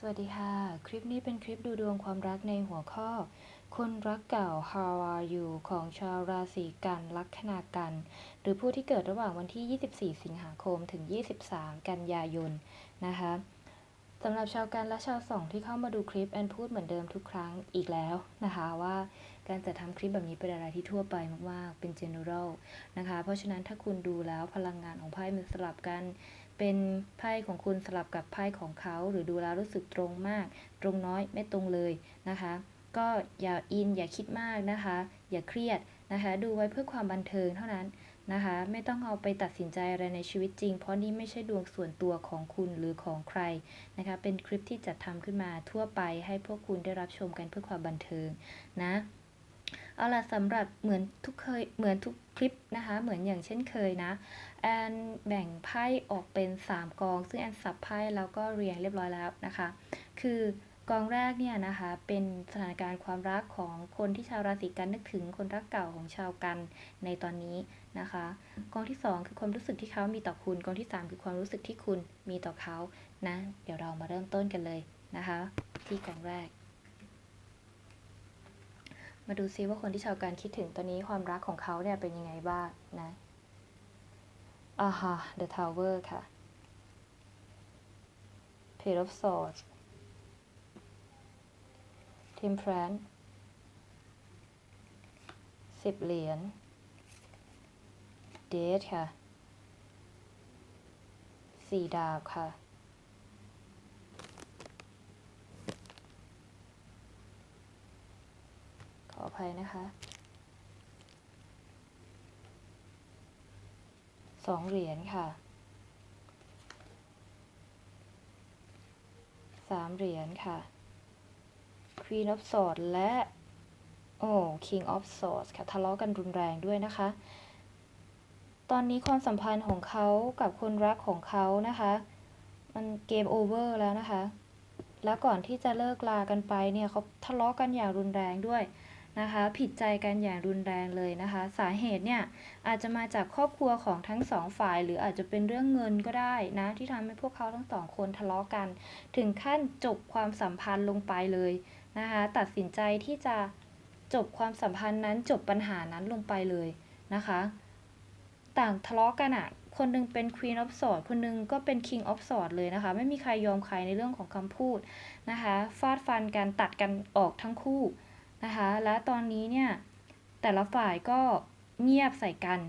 สวัสดีค่ะ คลิปนี้เป็นคลิปดูดวงความรักในหัวข้อ คนรักเก่า How are you ของชาวราศีกันลัคนากัน หรือผู้ที่เกิดระหว่างวันที่ 24 สิงหาคมถึง 23 กันยายนนะคะสำหรับชาวกันและชาวสองที่เข้ามาดูคลิปแอนพูดเหมือนเดิมทุกครั้งอีกแล้วนะคะว่าการจัดทำคลิปแบบนี้เป็นอะไรที่ทั่วไปมาก ๆ เป็น general นะคะ เพราะฉะนั้นถ้าคุณดูแล้วพลังงานของไพ่มันสลับกัน เป็นไพ่ของคุณสลับกับไพ่ของเขา หรือดูแล้วรู้สึกตรงมาก ตรงน้อยไม่ตรงเลยนะคะ ก็อย่าอินอย่าคิดมากนะคะ อย่าเครียดนะคะ ดูไว้เพื่อความบันเทิงเท่านั้นนะคะ ไม่ต้องเอาไปตัดสินใจอะไรในชีวิตจริง เพราะนี่ไม่ใช่ดวงส่วนตัวของคุณหรือของใครนะคะ เป็นคลิปที่จัดทำขึ้นมาทั่วไปให้พวกคุณได้รับชมกันเพื่อความบันเทิงนะ เอาล่ะสำหรับเหมือนทุกเคยเหมือนทุกคลิปนะคะ เหมือนอย่างเช่นเคยนะ แอนแบ่งไพ่ออกเป็น 3 กอง ซึ่งแอนสับไพ่แล้วก็เรียงเรียบร้อยแล้วนะคะ คือกองแรกเนี่ยนะคะเป็นสถานการณ์ความรักของคนที่ชาวราศีกันนึกถึงคนรักเก่าของชาวกันในตอนนี้นะคะ กองที่ 2 คือความรู้สึกที่เขามีต่อคุณ กองที่ 3 คือความรู้สึกที่คุณมีต่อเขานะ เดี๋ยวเรามาเริ่มต้นกันเลยนะคะ ที่กองแรก มาดูซิว่าคนที่ชาวการคิดถึงตอนนี้ความรักของเขาเนี่ยเป็นยังไงบ้างนะอ่าฮะ The Tower ค่ะ Page of Swords Temperance สิบเหรียญ Date ค่ะ สี่ดาบค่ะ ขออ ภัยนะคะสองเหรียญค่ะสามเหรียญค่ะ Queen of Swords และ โอ้ King of Swords ค่ะ ทะเลาะกันรุนแรงด้วยนะคะ ตอนนี้ความสัมพันธ์ของเขากับคนรักของเขานะคะ มันเกมโอเวอร์แล้วนะคะ แล้วก่อนที่จะเลิกลากันไปเนี่ยเขาทะเลาะกันอย่างรุนแรงด้วย นะคะ ผิดใจกันอย่างรุนแรงเลยนะคะ สาเหตุเนี่ยอาจจะมาจากครอบครัวของทั้งสองฝ่าย หรืออาจจะเป็นเรื่องเงินก็ได้นะที่ทำให้พวกเขาทั้งสองคนทะเลาะกัน ถึงขั้นจบความสัมพันธ์ลงไปเลยนะคะ ตัดสินใจที่จะจบความสัมพันธ์นั้นจบปัญหานั้นลงไปเลยนะคะ ต่างทะเลาะกันอะ่ะคนหนึงเป็น Queen of Swords คนหนึงก็เป็น King of Swords เลยนะคะ ไม่มีใครยอมใครในเรื่องของคำพูดนะคะ ฟาดฟันกันตัดกันออกทั้งคู่ นะคะ และตอนนี้เนี่ยแต่ละฝ่ายก็เงียบใส่กัน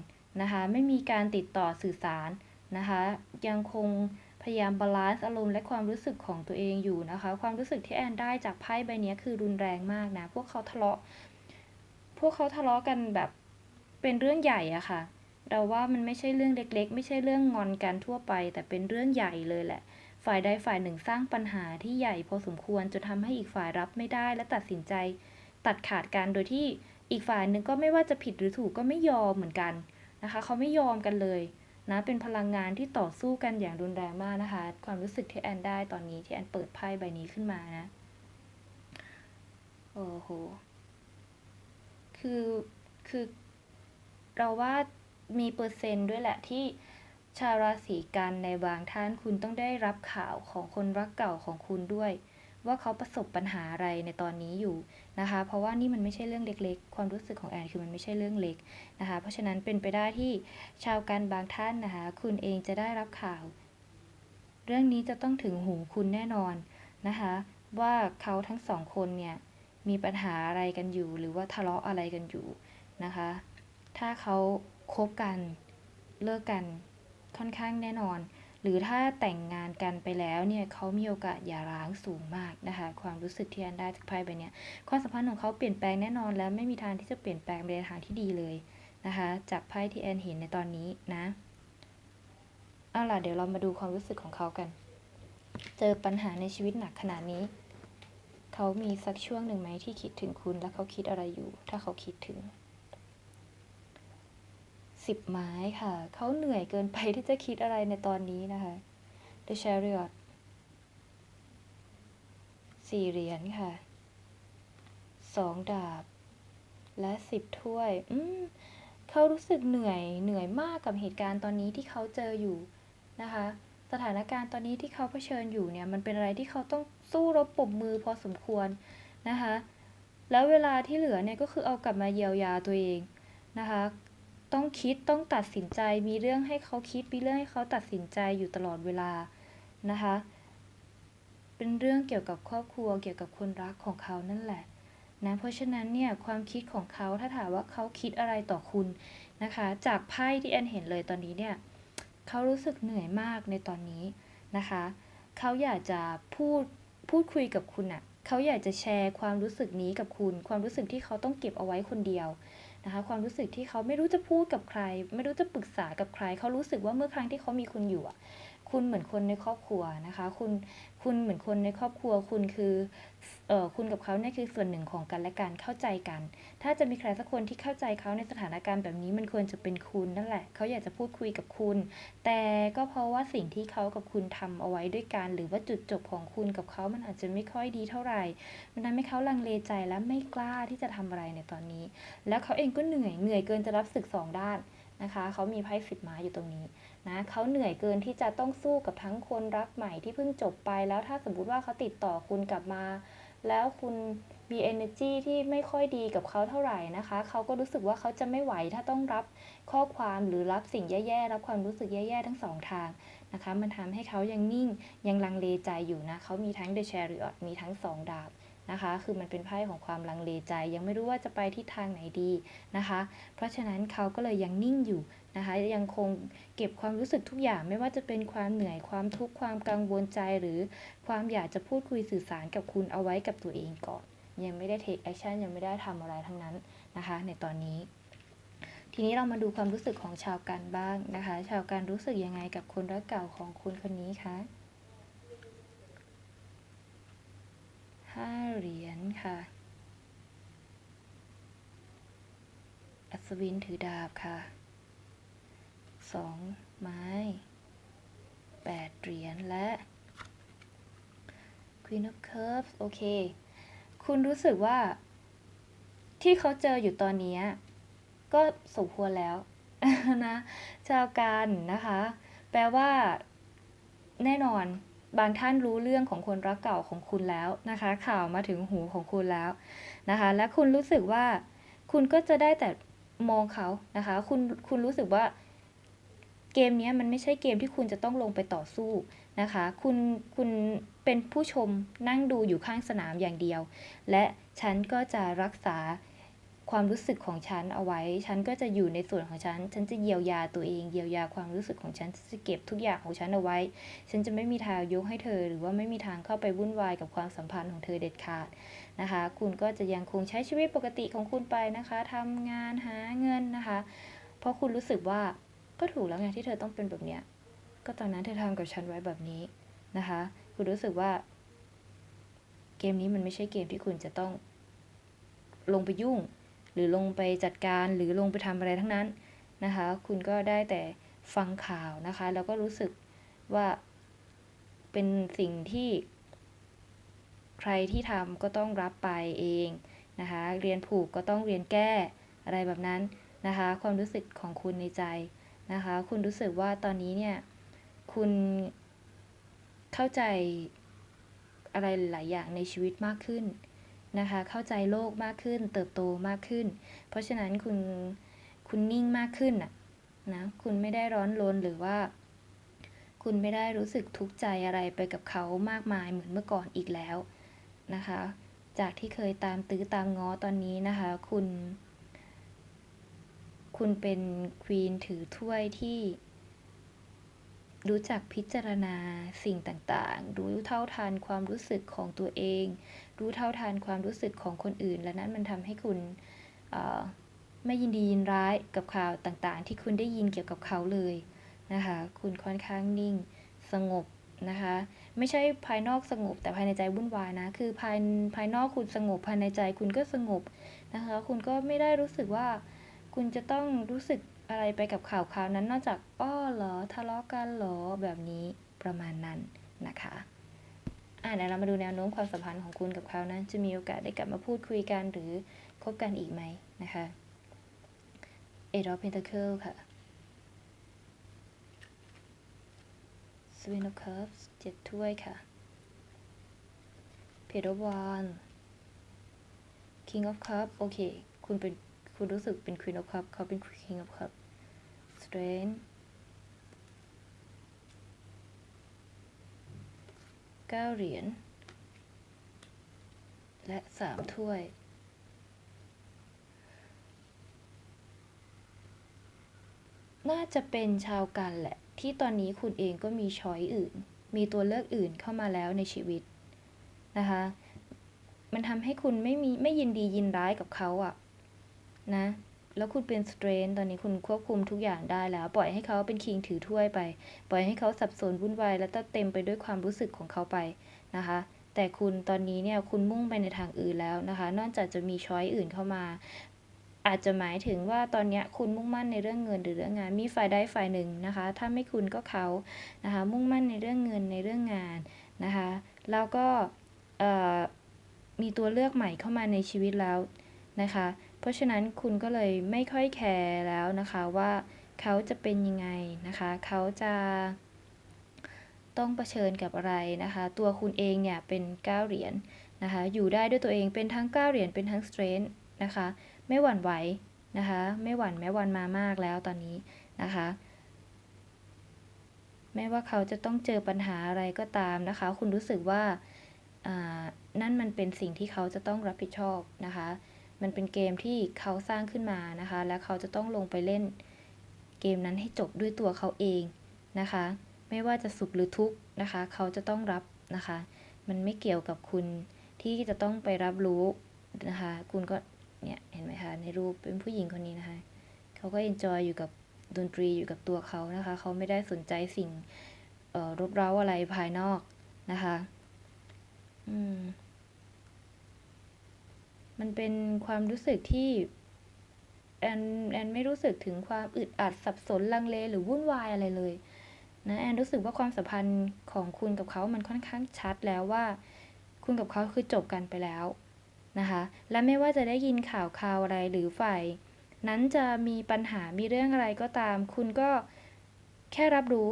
นะคะ ไม่มีการติดต่อสื่อสารนะคะ ยังคงพยายามบาลานซ์อารมณ์และความรู้สึกของตัวเองอยู่นะคะ ความรู้สึกที่แอนได้จากไพ่ใบนี้คือรุนแรงมากนะ พวกเขาทะเลาะ พวกเขาทะเลาะกันแบบเป็นเรื่องใหญ่อะค่ะ เราว่ามันไม่ใช่เรื่องเล็กๆ ไม่ใช่เรื่องงอนกันทั่วไป แต่เป็นเรื่องใหญ่เลยแหละ ฝ่ายใดฝ่ายหนึ่งสร้างปัญหาที่ใหญ่พอสมควรจนทำให้อีกฝ่ายรับไม่ได้และตัดสินใจ ตัดขาดกันโดยที่อีกฝ่ายหนึ่งก็ไม่ว่าจะผิดหรือถูกก็ไม่ยอมเหมือนกันนะคะเขาไม่ยอมกันเลยนะเป็นพลังงานที่ต่อสู้กันอย่างรุนแรงมากนะคะ ความรู้สึกที่แอนได้ตอนนี้ที่แอนเปิดไพ่ใบนี้ขึ้นมานะโอ้โหคือคือเราว่ามีเปอร์เซนต์ด้วยแหละที่ชาวราศีกันในบางท่านคุณต้องได้รับข่าวของคนรักเก่าของคุณด้วย ว่าเขาประสบปัญหาอะไรในตอนนี้อยู่นะคะ เพราะว่านี่มันไม่ใช่เรื่องเล็กๆ ความรู้สึกของแอนคือมันไม่ใช่เรื่องเล็กนะคะ เพราะฉะนั้นเป็นไปได้ที่ชาวกันบางท่านนะคะ คุณเองจะได้รับข่าว เรื่องนี้จะต้องถึงหูคุณแน่นอนนะคะ ว่าเขาทั้งสองคนเนี่ยมีปัญหาอะไรกันอยู่ หรือว่าทะเลาะอะไรกันอยู่นะคะ ถ้าเขาคบกันเลิกกันค่อนข้างแน่นอน หรือถ้าแต่งงานกันไปแล้วเนี่ยเขามีโอกาสหย่าร้างสูงมากนะคะ ความรู้สึกที่แอนได้จากไพ่ใบนี้ความสัมพันธ์ของเขาเปลี่ยนแปลงแน่นอนและไม่มีทางที่จะเปลี่ยนแปลงไปในทางที่ดีเลยนะคะ จากไพ่ที่แอนเห็นในตอนนี้นะเอาล่ะเดี๋ยวเรามาดูความรู้สึกของเขากัน เจอปัญหาในชีวิตหนักขนาดนี้ เขามีสักช่วงหนึ่งไหมที่คิดถึงคุณและเขาคิดอะไรอยู่ ถ้าเขาคิดถึง สิบไม้ค่ะ เขาเหนื่อยเกินไปที่จะคิดอะไรในตอนนี้นะคะ The Chariot สี่เหรียญค่ะสองดาบ และสิบถ้วย อืมเขารู้สึกเหนื่อยเหนื่อยมากกับเหตุการณ์ตอนนี้ที่เขาเจออยู่นะคะ สถานการณ์ตอนนี้ที่เขาเผชิญอยู่เนี่ย มันเป็นอะไรที่เขาต้องสู้รบปรบมือพอสมควรนะคะ แล้วเวลาที่เหลือเนี่ยก็คือเอากลับมาเยียวยาตัวเองนะคะ ต้องคิดต้องตัดสินใจมีเรื่องให้เขาคิดมีเรื่องให้เขาตัดสินใจอยู่ตลอดเวลานะคะ เป็นเรื่องเกี่ยวกับครอบครัวเกี่ยวกับคนรักของเขานั่นแหละนะเพราะฉะนั้นเนี่ยความคิดของเขาถ้าถามว่าเขาคิดอะไรต่อคุณนะคะ จากไพ่ที่แอนเห็นเลยตอนนี้เนี่ยเขารู้สึกเหนื่อยมากในตอนนี้นะคะเขาอยากจะพูดพูดคุยกับคุณอะ่ะเขาอยากจะแชร์ความรู้สึกนี้กับคุณ ความรู้สึกที่เขาต้องเก็บเอาไว้คนเดียว นะคะความรู้สึกที่เขาไม่รู้จะพูดกับใคร ไม่รู้จะปรึกษากับใคร เขารู้สึกว่าเมื่อครั้งที่เขามีคุณอยู่อะ คุณเหมือนคนในครอบครัวนะคะ คุณคุณเหมือนคนในครอบครัว คุณคือเอ่อคุณกับเขาเนี่ยคือส่วนหนึ่งของกันและกันเข้าใจกัน ถ้าจะมีใครสักคนที่เข้าใจเขาในสถานการณ์แบบนี้มันควรจะเป็นคุณนั่นแหละเขาอยากจะพูดคุยกับคุณ แต่ก็เพราะว่าสิ่งที่เขากับคุณทำเอาไว้ด้วยกัน หรือว่าจุดจบของคุณกับเขามันอาจจะไม่ค่อยดีเท่าไหร่มันทำให้เขาลังเลใจและไม่กล้าที่จะทำอะไรในตอนนี้ แล้วเขาเองก็เหนื่อยเหนื่อยเกินจะรับศึกสองด้านนะคะเขามีไพ่สิบไม้อยู่ตรงนี้ นะเขาเหนื่อยเกินที่จะต้องสู้กับทั้งคนรักใหม่ที่เพิ่งจบไปแล้วถ้าสมมุติว่าเขาติดต่อคุณกลับมา แล้วคุณมี energy ที่ไม่ค่อยดีกับเขาเท่าไหร่นะคะ เขาก็รู้สึกว่าเขาจะไม่ไหวถ้าต้องรับข้อความหรือรับสิ่งแย่ๆ รับความรู้สึกแย่ๆ ทั้งสองทางนะคะ มันทำให้เขายังนิ่งยังลังเลใจอยู่นะ เขามีทั้ง The Chariot มีทั้งสองดาบนะคะ คือมันเป็นไพ่ของความลังเลใจ ยังไม่รู้ว่าจะไปทิศทางไหนดีนะคะ เพราะฉะนั้นเขาก็เลยยังนิ่งอยู่นะคะยังคงเก็บความรู้สึกทุกอย่างไม่ว่าจะเป็นความเหนื่อยความทุกข์ความกังวลใจหรือความอยากจะพูดคุยสื่อสารกับคุณเอาไว้กับตัวเองก่อน ยังไม่ได้ take action ยังไม่ได้ทำอะไรทั้งนั้นนะคะ ในตอนนี้ ทีนี้เรามาดูความรู้สึกของชาวกันบ้างนะคะ ชาวกันรู้สึกยังไงกับคนรักเก่าของคุณคนนี้คะห้าเหรียญค่ะ อัศวินถือดาบค่ะ สองไม้แปดเหรียญและ Queen of Cups โอเค คุณรู้สึกว่า ที่เขาเจออยู่ตอนนี้ ก็สมควรแล้วนะชาวกันนะคะ แปลว่า แน่นอนบางท่านรู้เรื่องของคนรักเก่าของคุณแล้วนะคะ ข่าวมาถึงหูของคุณแล้วนะคะ และคุณรู้สึกว่า คุณก็จะได้แต่มองเขานะคะ คุณคุณรู้สึกว่า เกมนี้มันไม่ใช่เกมที่คุณจะต้องลงไปต่อสู้นะคะ คุณคุณเป็นผู้ชมนั่งดูอยู่ข้างสนามอย่างเดียว และฉันก็จะรักษาความรู้สึกของฉันเอาไว้ ฉันก็จะอยู่ในส่วนของฉัน ฉันจะเยียวยาตัวเอง เยียวยาความรู้สึกของฉัน จะเก็บทุกอย่างของฉันเอาไว้ ฉันจะไม่มีทางยกให้เธอ หรือว่าไม่มีทางเข้าไปวุ่นวายกับความสัมพันธ์ของเธอเด็ดขาดนะคะ คุณก็จะยังคงใช้ชีวิตปกติของคุณไปนะคะทำงานหาเงินนะคะ เพราะคุณรู้สึกว่า ก็ถูกแล้วไงที่เธอต้องเป็นแบบเนี้ย ก็ตอนนั้นเธอทำกับฉันไว้แบบนี้นะคะ คุณรู้สึกว่า เกมนี้มันไม่ใช่เกมที่คุณจะต้อง ลงไปยุ่ง หรือลงไปจัดการหรือลงไปทำอะไรทั้งนั้นนะคะ คุณก็ได้แต่ฟังข่าวนะคะ แล้วก็รู้สึกว่าเป็นสิ่งที่ ใครที่ทำก็ต้องรับไปเองนะคะ เรียนผูกก็ต้องเรียนแก้อะไรแบบนั้นนะคะ ความรู้สึกของคุณในใจ นะคะ คุณรู้สึกว่าตอนนี้เนี่ย คุณเข้าใจอะไรหลายอย่างในชีวิตมากขึ้นนะคะ เข้าใจโลกมากขึ้น เติบโตมากขึ้น เพราะฉะนั้นคุณคุณนิ่งมากขึ้นน่ะนะคุณไม่ได้ร้อนรนหรือว่า คุณไม่ได้รู้สึกทุกข์ใจอะไรไปกับเขามากมายเหมือนเมื่อก่อนอีกแล้วนะคะ จากที่เคยตามตื้อตามง้อตอนนี้นะคะ คุณ คุณเป็นควีนถือถ้วยที่รู้จักพิจารณาสิ่งต่างๆ รู้เท่าทันความรู้สึกของตัวเอง รู้เท่าทันความรู้สึกของคนอื่น และนั้นมันทำให้คุณไม่ยินดียินร้ายกับข่าวต่างๆ ที่คุณได้ยินเกี่ยวกับเขาเลยนะคะ คุณค่อนข้างนิ่งสงบนะคะ ไม่ใช่ภายนอกสงบแต่ภายในใจวุ่นวายนะ คือภายภายนอกคุณสงบภายในใจคุณก็สงบนะคะ คุณก็ไม่ได้รู้สึกว่า คุณจะต้องรู้สึกอะไรไปกับข่าวข่าวนั้น นอกจากอ้อเหรอทะเลาะกันเหรอแบบนี้ประมาณนั้นนะคะอ่าเดี๋ยวเรามาดูแนวโน้มความสัมพันธ์ของคุณกับเขานะ จะมีโอกาสได้กลับมาพูดคุยกันหรือคบกันอีกไหมนะคะ Eight of Pentacles ค่ะส seven of cups เจ็ดถ้วยค่ะ page of wands king of cup โอเค คุณเป็น คุณรู้สึกเป็น queen of cup เขาเป็น king of cup strength เก้าเหรียญ และสามถ้วย น่าจะเป็นชาวกันแหละ ที่ตอนนี้คุณเองก็มีช้อยอื่น มีตัวเลือกอื่นเข้ามาแล้วในชีวิตนะคะ มันทำให้คุณไม่มีไม่ยินดียินร้ายกับเขาอะ นะ แล้วคุณเป็นสเตรนตอนนี้คุณควบคุมทุกอย่างได้แล้ว ปล่อยให้เขาเป็นคิงถือถ้วยไป ปล่อยให้เขาสับสนวุ่นวายแล้วเต็มไปด้วยความรู้สึกของเขาไปนะคะแต่คุณตอนนี้เนี่ยคุณมุ่งไปในทางอื่นแล้วนะคะ นอกจากจะมีช้อยอื่นเข้ามา อาจจะหมายถึงว่าตอนนี้คุณมุ่งมั่นในเรื่องเงินหรือเรื่องงานมีฝ่ายใดฝ่ายหนึ่งนะคะ ถ้าไม่คุณก็เขานะคะ มุ่งมั่นในเรื่องเงินในเรื่องงานนะคะแล้วก็มีตัวเลือกใหม่เข้ามาในชีวิตแล้วนะคะ เพราะฉะนั้นคุณก็เลยไม่ค่อยแคร์แล้วนะคะว่าเขาจะเป็นยังไงนะคะ เขาจะต้องเผชิญกับอะไรนะคะ ตัวคุณเองเนี่ยเป็นเก้าเหรียญนะคะ อยู่ได้ด้วยตัวเองเป็นทั้งเก้าเหรียญเป็นทั้งสเตรนท์นะคะ ไม่หวั่นไหวนะคะ ไม่หวั่นแม้วันมามากแล้วตอนนี้นะคะไม่ว่าเขาจะต้องเจอปัญหาอะไรก็ตามนะคะ คุณรู้สึกว่านั่นมันเป็นสิ่งที่เขาจะต้องรับผิดชอบนะคะ มันเป็นเกมที่เขาสร้างขึ้นมานะคะ และเขาจะต้องลงไปเล่นเกมนั้นให้จบด้วยตัวเขาเองนะคะ ไม่ว่าจะสุขหรือทุกข์นะคะ เขาจะต้องรับนะคะ มันไม่เกี่ยวกับคุณที่จะต้องไปรับรู้นะคะ คุณก็เนี่ยเห็นไหมคะในรูปเป็นผู้หญิงคนนี้นะคะ เขาก็เอนจอยอยู่กับดนตรีอยู่กับตัวเขานะคะ เขาไม่ได้สนใจสิ่งเอ่อรบเร้าอะไรภายนอกนะคะ อืม มันเป็นความรู้สึกที่แอนแอนไม่รู้สึกถึงความอึดอัดสับสนลังเลหรือวุ่นวายอะไรเลยนะแอนรู้สึกว่าความสัมพันธ์ของคุณกับเขามันค่อนข้างชัดแล้วว่า คุณกับเขาคือจบกันไปแล้วนะคะและไม่ว่าจะได้ยินข่าวข่าวอะไรหรือฝ่ายนั้นจะมีปัญหามีเรื่องอะไรก็ตาม คุณก็แค่รับรู้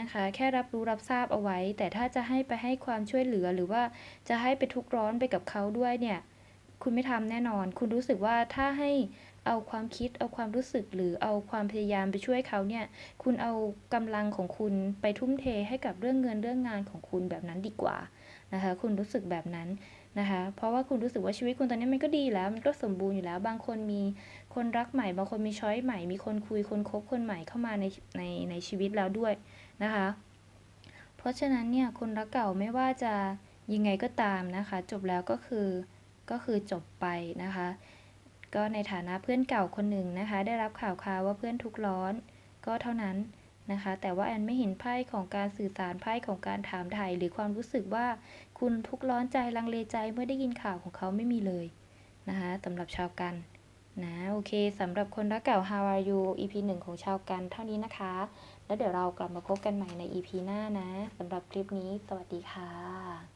นะคะ แค่รับรู้รับทราบเอาไว้ แต่ถ้าจะให้ไปให้ความช่วยเหลือหรือว่าจะให้ไปทุกข์ร้อนไปกับเขาด้วยเนี่ย คุณไม่ทำแน่นอน คุณรู้สึกว่าถ้าให้เอาความคิด เอาความรู้สึกหรือเอาความพยายามไปช่วยเขาเนี่ย คุณเอากำลังของคุณไปทุ่มเทให้กับเรื่องเงินเรื่องงานของคุณแบบนั้นดีกว่านะคะ คุณรู้สึกแบบนั้นนะคะ เพราะว่าคุณรู้สึกว่าชีวิตคุณตอนนี้มันก็ดีแล้ว มันก็สมบูรณ์อยู่แล้ว บางคนมีคนรักใหม่ บางคนมีช้อยใหม่ มีคนคุย คนคบคนใหม่เข้ามาในในในชีวิตแล้วด้วยนะคะ เพราะฉะนั้นเนี่ย คนรักเก่าไม่ว่าจะยังไงก็ตามนะคะ จบแล้วก็คือ ก็คือจบไปนะคะ ก็ในฐานะเพื่อนเก่าคนหนึ่งนะคะ ได้รับข่าวคราวว่าเพื่อนทุกข์ร้อนก็เท่านั้นนะคะ แต่ว่าแอนไม่เห็นไพ่ของการสื่อสารไพ่ของการถามไถ่หรือความรู้สึกว่าคุณทุกข์ร้อนใจลังเลใจเมื่อได้ยินข่าวของเขาไม่มีเลยนะคะสำหรับชาวกันนะโอเคสำหรับคนรักเก่า How are you EP หนึ่งของชาวกันเท่านี้นะคะ แล้วเดี๋ยวเรากลับมาพบกันใหม่ใน EP หน้านะสำหรับคลิปนี้ สวัสดีค่ะ